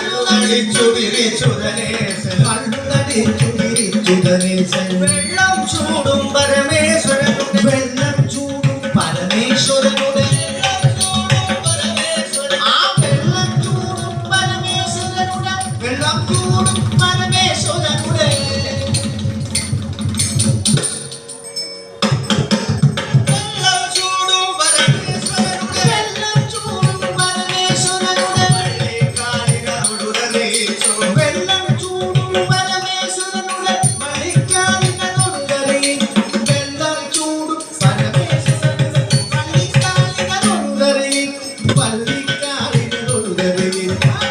വിളിച്ചു വിളിച്ചുതനേശൻ വെള്ളം ചൂടും പരമേശ്വരൻ വെള്ളം ചൂടും പരമേശ്വരനുടെ. ആ വെള്ളം ചൂടും പരമേശ്വരനുടെ. വെള്ളം ചൂടും பள்ளிக்காலில் உதவுகிறார்